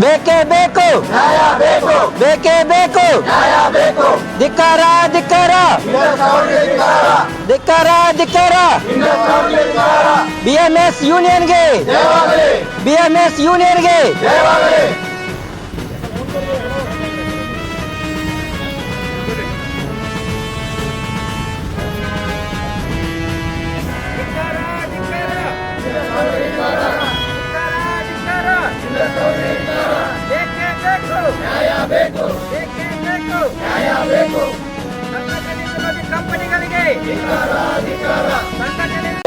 ಬೇಕೇ ಬೇಕು. ಬೇಕು ಬೇಕೇ. ಧಿಕ್ಕಾರ ಧಿಕ್ಕಾರ. ಧಿಕ್ಕಾರ ಧಿಕ್ಕಾರ. ಬಿ ಎಂ ಎಸ್ ಯೂನಿಯನ್ಗೆ. ಜಯವಾಗಲಿ ಬಿ ಎಂ ನ್ಯಾಯ ಬೇಕು ಕಂಪನಿಗಳಿಗೆ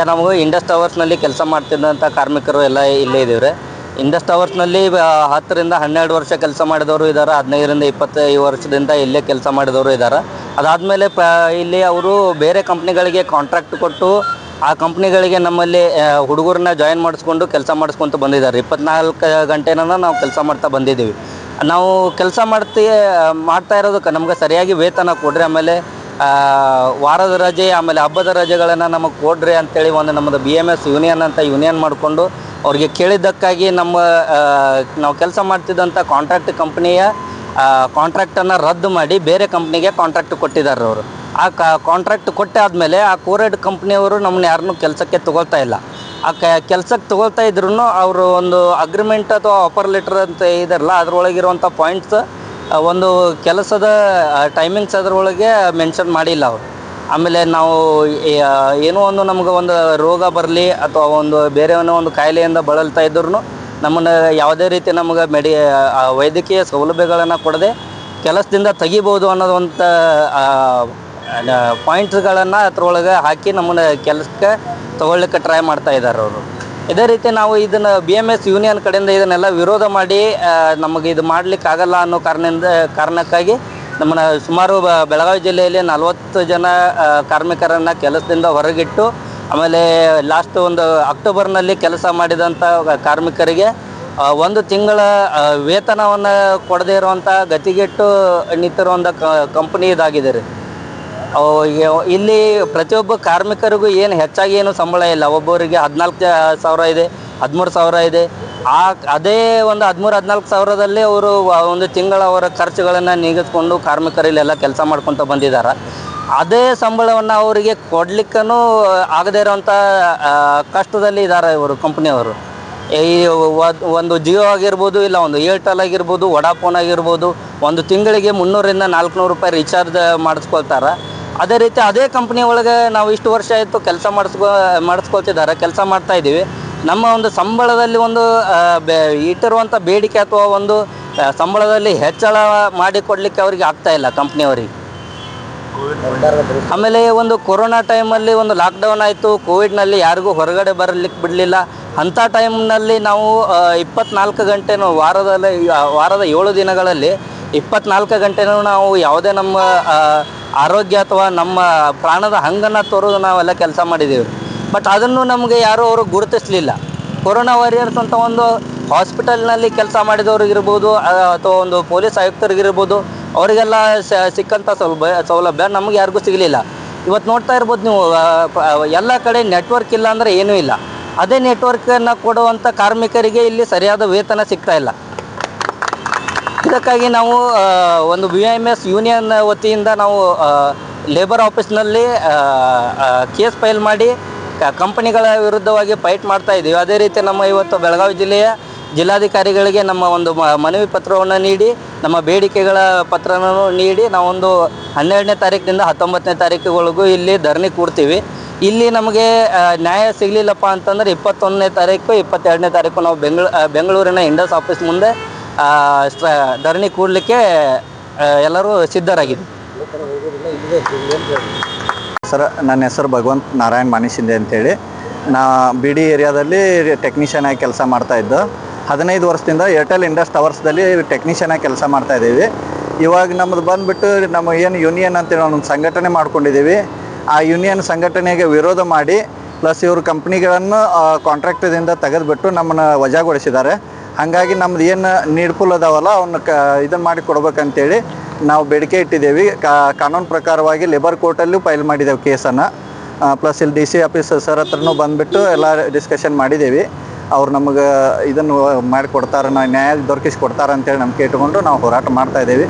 ನಮಗೂ ಇಂಡಸ್ ಟವರ್ಸ್ನಲ್ಲಿ ಕೆಲಸ ಮಾಡ್ತಿದ್ದಂಥ ಕಾರ್ಮಿಕರು ಎಲ್ಲ ಇಲ್ಲೇ ಇದ್ದೀವ್ರಿ. ಇಂಡಸ್ ಟವರ್ಸ್ನಲ್ಲಿ ಹತ್ತರಿಂದ ಹನ್ನೆರಡು ವರ್ಷ ಕೆಲಸ ಮಾಡಿದವರು ಇದ್ದಾರೆ ಹದಿನೈದರಿಂದ ಇಪ್ಪತ್ತೈದು ವರ್ಷದಿಂದ ಇಲ್ಲೇ ಕೆಲಸ ಮಾಡಿದವರು ಇದ್ದಾರೆ ಅದಾದಮೇಲೆ ಪ, ಇಲ್ಲಿ ಅವರು ಬೇರೆ ಕಂಪ್ನಿಗಳಿಗೆ ಕಾಂಟ್ರಾಕ್ಟ್ ಕೊಟ್ಟು, ಆ ಕಂಪ್ನಿಗಳಿಗೆ ನಮ್ಮಲ್ಲಿ ಹುಡುಗರನ್ನ ಜಾಯಿನ್ ಮಾಡಿಸ್ಕೊಂಡು ಕೆಲಸ ಮಾಡಿಸ್ಕೊಂತ ಬಂದಿದ್ದಾರೆ. ಇಪ್ಪತ್ನಾಲ್ಕು ಗಂಟೆನ ನಾವು ಕೆಲಸ ಮಾಡ್ತಾ ಬಂದಿದ್ದೀವಿ. ನಾವು ಕೆಲಸ ಮಾಡ್ತೀ, ಮಾಡ್ತಾ ಇರೋದಕ್ಕೆ ನಮ್ಗೆ ಸರಿಯಾಗಿ ವೇತನ ಕೊಡ್ರಿ, ಆಮೇಲೆ ವಾರದ ರಜೆ, ಆಮೇಲೆ ಹಬ್ಬದ ರಜೆಗಳನ್ನು ನಮಗೆ ಕೊಡ್ರಿ ಅಂತೇಳಿ ಒಂದು ನಮ್ಮದು ಬಿ ಎಂ ಎಸ್ ಯೂನಿಯನ್ ಅಂತ ಯೂನಿಯನ್ ಮಾಡಿಕೊಂಡು ಅವ್ರಿಗೆ ಕೇಳಿದ್ದಕ್ಕಾಗಿ ನಮ್ಮ ನಾವು ಕೆಲಸ ಮಾಡ್ತಿದ್ದಂಥ ಕಾಂಟ್ರಾಕ್ಟ್ ಕಂಪ್ನಿಯ ಕಾಂಟ್ರಾಕ್ಟನ್ನು ರದ್ದು ಮಾಡಿ ಬೇರೆ ಕಂಪ್ನಿಗೆ ಕಾಂಟ್ರಾಕ್ಟ್ ಕೊಟ್ಟಿದ್ದಾರೆ ಅವರು. ಆ ಕಾಂಟ್ರಾಕ್ಟ್ ಕೊಟ್ಟೆ ಆದಮೇಲೆ ಆ ಕೋರೆಡ್ ಕಂಪ್ನಿಯವರು ನಮ್ಮನ್ನ ಯಾರನ್ನೂ ಕೆಲಸಕ್ಕೆ ತಗೊಳ್ತಾ ಇಲ್ಲ. ಆ ಕ ಕೆಲ್ಸಕ್ಕೆ ತಗೊಳ್ತಾ ಇದ್ರು ಅವರು ಒಂದು ಅಗ್ರಿಮೆಂಟ್ ಅಥವಾ ಆಫರ್ ಲೆಟರ್ ಅಂತ ಇದರಲ್ಲ ಅದರೊಳಗಿರುವಂಥ ಪಾಯಿಂಟ್ಸ್ ಒಂದು ಕೆಲಸದ ಟೈಮಿಂಗ್ಸ್ ಅದರೊಳಗೆ ಮೆನ್ಷನ್ ಮಾಡಿಲ್ಲ ಅವರು. ಆಮೇಲೆ ನಾವು ಏನೋ ಒಂದು ನಮ್ಗೆ ಒಂದು ರೋಗ ಬರಲಿ ಅಥವಾ ಒಂದು ಬೇರೆ ಒಂದು ಕಾಯಿಲೆಯಿಂದ ಬಳಲ್ತಾ ಇದ್ರೂ ನಮ್ಮನ್ನು ಯಾವುದೇ ರೀತಿ ನಮಗೆ ಮೆಡಿ ವೈದ್ಯಕೀಯ ಸೌಲಭ್ಯಗಳನ್ನು ಕೊಡದೆ ಕೆಲಸದಿಂದ ತೆಗಿಬೋದು ಅನ್ನೋದಂಥ ಪಾಯಿಂಟ್ಸ್ಗಳನ್ನು ಅದ್ರೊಳಗೆ ಹಾಕಿ ನಮ್ಮನ್ನು ಕೆಲಸಕ್ಕೆ ತಗೊಳ್ಳಿಕ್ಕೆ ಟ್ರೈ ಮಾಡ್ತಾ ಇದ್ದಾರೆ ಅವರು. ಇದೇ ರೀತಿ ನಾವು ಇದನ್ನು ಬಿ ಎಂ ಎಸ್ ಯೂನಿಯನ್ ಕಡೆಯಿಂದ ಇದನ್ನೆಲ್ಲ ವಿರೋಧ ಮಾಡಿ ನಮಗೆ ಇದು ಮಾಡ್ಲಿಕ್ಕೆ ಆಗಲ್ಲ ಅನ್ನೋ ಕಾರಣದಿಂದ, ಕಾರಣಕ್ಕಾಗಿ ನಮ್ಮನ್ನ ಸುಮಾರು ಬೆಳಗಾವಿ ಜಿಲ್ಲೆಯಲ್ಲಿ ನಲವತ್ತು ಜನ ಕಾರ್ಮಿಕರನ್ನು ಕೆಲಸದಿಂದ ಹೊರಗಿಟ್ಟು, ಆಮೇಲೆ ಲಾಸ್ಟ್ ಒಂದು ಅಕ್ಟೋಬರ್ನಲ್ಲಿ ಕೆಲಸ ಮಾಡಿದಂಥ ಕಾರ್ಮಿಕರಿಗೆ ಒಂದು ತಿಂಗಳ ವೇತನವನ್ನು ಕೊಡದೇ ಇರುವಂಥ ಗತಿಗೆಟ್ಟು ನಿಂತಿರುವಂಥ ಕಂಪನಿ ಇದಾಗಿದೆ ರೀ. ಇಲ್ಲಿ ಪ್ರತಿಯೊಬ್ಬ ಕಾರ್ಮಿಕರಿಗೂ ಏನು ಹೆಚ್ಚಾಗಿ ಏನು ಸಂಬಳ ಇಲ್ಲ. ಒಬ್ಬೊಬ್ಬರಿಗೆ ಹದಿನಾಲ್ಕು ಸಾವಿರ ಇದೆ, ಹದಿಮೂರು ಸಾವಿರ ಇದೆ. ಆ ಅದೇ ಒಂದು ಹದಿಮೂರು, ಹದಿನಾಲ್ಕು ಸಾವಿರದಲ್ಲಿ ಅವರು ಒಂದು ತಿಂಗಳ ಅವರ ಖರ್ಚುಗಳನ್ನು ನೀಗಿಸ್ಕೊಂಡು ಕಾರ್ಮಿಕರಿಲ್ಲೆಲ್ಲ ಕೆಲಸ ಮಾಡ್ಕೊತ ಬಂದಿದ್ದಾರೆ. ಅದೇ ಸಂಬಳವನ್ನು ಅವರಿಗೆ ಕೊಡ್ಲಿಕ್ಕೂ ಆಗದೇ ಇರೋವಂಥ ಕಷ್ಟದಲ್ಲಿ ಇದ್ದಾರೆ ಇವರು ಕಂಪ್ನಿಯವರು. ಈ ಒಂದು ಜಿಯೋ ಆಗಿರ್ಬೋದು, ಇಲ್ಲ ಒಂದು ಏರ್ಟೆಲ್ ಆಗಿರ್ಬೋದು, ವಡಾಫೋನ್ ಆಗಿರ್ಬೋದು, ಒಂದು ತಿಂಗಳಿಗೆ ಮುನ್ನೂರಿಂದ ನಾಲ್ಕುನೂರು ರೂಪಾಯಿ ರೀಚಾರ್ಜ್ ಮಾಡಿಸ್ಕೊಳ್ತಾರೆ. ಅದೇ ರೀತಿ ಅದೇ ಕಂಪ್ನಿ ಒಳಗೆ ನಾವು ಇಷ್ಟು ವರ್ಷ ಆಯಿತು ಕೆಲಸ ಮಾಡಿಸ್ಕೊ, ಮಾಡಿಸ್ಕೊಳ್ತಿದ್ದಾರೆ, ಕೆಲಸ ಮಾಡ್ತಾ ಇದ್ದೀವಿ. ನಮ್ಮ ಒಂದು ಸಂಬಳದಲ್ಲಿ ಒಂದು ಬೆ, ಇಟ್ಟಿರುವಂಥ ಬೇಡಿಕೆ ಅಥವಾ ಒಂದು ಸಂಬಳದಲ್ಲಿ ಹೆಚ್ಚಳ ಮಾಡಿಕೊಡ್ಲಿಕ್ಕೆ ಅವರಿಗೆ ಆಗ್ತಾ ಇಲ್ಲ ಕಂಪ್ನಿಯವರಿಗೆ ಆಮೇಲೆ ಒಂದು ಕೊರೋನಾ ಟೈಮಲ್ಲಿ ಒಂದು ಲಾಕ್ಡೌನ್ ಆಯಿತು ಕೋವಿಡ್ನಲ್ಲಿ ಯಾರಿಗೂ ಹೊರಗಡೆ ಬರಲಿಕ್ಕೆ ಬಿಡಲಿಲ್ಲ. ಅಂಥ ಟೈಮ್ನಲ್ಲಿ ನಾವು ಇಪ್ಪತ್ನಾಲ್ಕು ಗಂಟೆನೂ ವಾರದಲ್ಲಿ ವಾರದ ಏಳು ದಿನಗಳಲ್ಲಿ ಇಪ್ಪತ್ನಾಲ್ಕು ಗಂಟೆನೂ ನಾವು ಯಾವುದೇ ನಮ್ಮ ಆರೋಗ್ಯ ಅಥವಾ ನಮ್ಮ ಪ್ರಾಣದ ಹಂಗನ್ನು ತೋರೋದು ನಾವೆಲ್ಲ ಕೆಲಸ ಮಾಡಿದ್ದೀವಿ. ಬಟ್ ಅದನ್ನು ನಮಗೆ ಯಾರೂ ಅವರು ಗುರುತಿಸಲಿಲ್ಲ. ಕೊರೋನಾ ವಾರಿಯರ್ಸ್ ಅಂತ ಒಂದು ಹಾಸ್ಪಿಟಲ್ನಲ್ಲಿ ಕೆಲಸ ಮಾಡಿದವ್ರಿಗಿರ್ಬೋದು ಅಥವಾ ಒಂದು ಪೊಲೀಸ್ ಆಯುಕ್ತರಿಗಿರ್ಬೋದು ಅವರಿಗೆಲ್ಲ ಸಿಕ್ಕಂಥ ಸೌಲಭ್ಯ ಸೌಲಭ್ಯ ನಮಗೆ ಯಾರಿಗೂ ಸಿಗಲಿಲ್ಲ. ಇವತ್ತು ನೋಡ್ತಾ ಇರ್ಬೋದು ನೀವು ಎಲ್ಲ ಕಡೆ ನೆಟ್ವರ್ಕ್ ಇಲ್ಲ ಅಂದರೆ ಏನೂ ಇಲ್ಲ. ಅದೇ ನೆಟ್ವರ್ಕನ್ನು ಕೊಡುವಂಥ ಕಾರ್ಮಿಕರಿಗೆ ಇಲ್ಲಿ ಸರಿಯಾದ ವೇತನ ಸಿಗ್ತಾ ಇಲ್ಲ. ಇದಕ್ಕಾಗಿ ನಾವು ಒಂದು ವಿ ಎಂ ಎಸ್ ಯೂನಿಯನ್ ವತಿಯಿಂದ ನಾವು ಲೇಬರ್ ಆಫೀಸ್ನಲ್ಲಿ ಕೇಸ್ ಫೈಲ್ ಮಾಡಿ ಕಂಪನಿಗಳ ವಿರುದ್ಧವಾಗಿ ಫೈಟ್ ಮಾಡ್ತಾ ಇದ್ದೀವಿ. ಅದೇ ರೀತಿ ನಮ್ಮ ಇವತ್ತು ಬೆಳಗಾವಿ ಜಿಲ್ಲೆಯ ಜಿಲ್ಲಾಧಿಕಾರಿಗಳಿಗೆ ನಮ್ಮ ಒಂದು ಮನವಿ ಪತ್ರವನ್ನು ನೀಡಿ, ನಮ್ಮ ಬೇಡಿಕೆಗಳ ಪತ್ರವನ್ನು ನೀಡಿ ನಾವೊಂದು ಹನ್ನೆರಡನೇ ತಾರೀಕಿನಿಂದ ಹತ್ತೊಂಬತ್ತನೇ ತಾರೀಕುಗಳಿಗೂ ಇಲ್ಲಿ ಧರಣಿ ಕೂಡ್ತೀವಿ ಇಲ್ಲಿ ನಮಗೆ ನ್ಯಾಯ ಸಿಗಲಿಲ್ಲಪ್ಪ ಅಂತಂದ್ರೆ ಇಪ್ಪತ್ತೊಂದನೇ ತಾರೀಕು, ಇಪ್ಪತ್ತೆರಡನೇ ತಾರೀಕು ನಾವು ಬೆಂಗಳೂ ಬೆಂಗಳೂರಿನ ಇಂಡಸ್ ಆಫೀಸ್ ಮುಂದೆ ಧರಣಿ ಕೂಡಲಿಕ್ಕೆ ಎಲ್ಲರೂ ಸಿದ್ಧರಾಗಿದ್ದೀವಿ ಸರ್, ನನ್ನ ಹೆಸರು ಭಗವಂತ್ ನಾರಾಯಣ್ ಮಾನಿಶಿಂದೆ ಅಂತೇಳಿ. ನಾ ಬಿ ಡಿ ಏರಿಯಾದಲ್ಲಿ ಟೆಕ್ನಿಷಿಯನ್ ಆಗಿ ಕೆಲಸ ಮಾಡ್ತಾ ಇದ್ದು. ಹದಿನೈದು ವರ್ಷದಿಂದ ಏರ್ಟೆಲ್ ಇಂಡಸ್ ಟವರ್ಸ್ದಲ್ಲಿ ಟೆಕ್ನಿಷಿಯನ್ ಆಗಿ ಕೆಲಸ ಮಾಡ್ತಾ ಇದ್ದೀವಿ. ಇವಾಗ ನಮ್ಮದು ಬಂದುಬಿಟ್ಟು ನಮ್ಮ ಏನು ಯೂನಿಯನ್ ಅಂತೇಳಿ ಒಂದು ಸಂಘಟನೆ ಮಾಡ್ಕೊಂಡಿದ್ದೀವಿ. ಆ ಯೂನಿಯನ್ ಸಂಘಟನೆಗೆ ವಿರೋಧ ಮಾಡಿ, ಪ್ಲಸ್ ಇವರು ಕಂಪ್ನಿಗಳನ್ನು ಕಾಂಟ್ರಾಕ್ಟದಿಂದ ತೆಗೆದುಬಿಟ್ಟು ನಮ್ಮನ್ನು ವಜಾಗೊಳಿಸಿದ್ದಾರೆ. ಹಾಗಾಗಿ ನಮ್ದು ಏನು ನಿರ್ಪುಲ್ ಅದಾವಲ್ಲ ಅವನ್ನ ಕ ಇದನ್ನು ಮಾಡಿ ಕೊಡ್ಬೇಕಂತೇಳಿ ನಾವು ಬೇಡಿಕೆ ಇಟ್ಟಿದ್ದೇವೆ. ಕಾನೂನು ಪ್ರಕಾರವಾಗಿ ಲೇಬರ್ ಕೋರ್ಟಲ್ಲೂ ಫೈಲ್ ಮಾಡಿದ್ದೇವೆ ಕೇಸನ್ನು. ಪ್ಲಸ್ ಇಲ್ಲಿ ಡಿ ಸಿ ಆಫೀಸ್ ಸರ್ ಹತ್ರನೂ ಬಂದುಬಿಟ್ಟು ಎಲ್ಲ ಡಿಸ್ಕಷನ್ ಮಾಡಿದ್ದೇವೆ. ಅವ್ರು ನಮಗೆ ಇದನ್ನು ಮಾಡಿಕೊಡ್ತಾರೆ ನ್ಯಾಯ ದೊರಕಿಸಿ ಕೊಡ್ತಾರೆ ಅಂತೇಳಿ ನಂಬಿಕೆ ಇಟ್ಕೊಂಡು ನಾವು ಹೋರಾಟ ಮಾಡ್ತಾ ಇದ್ದೀವಿ.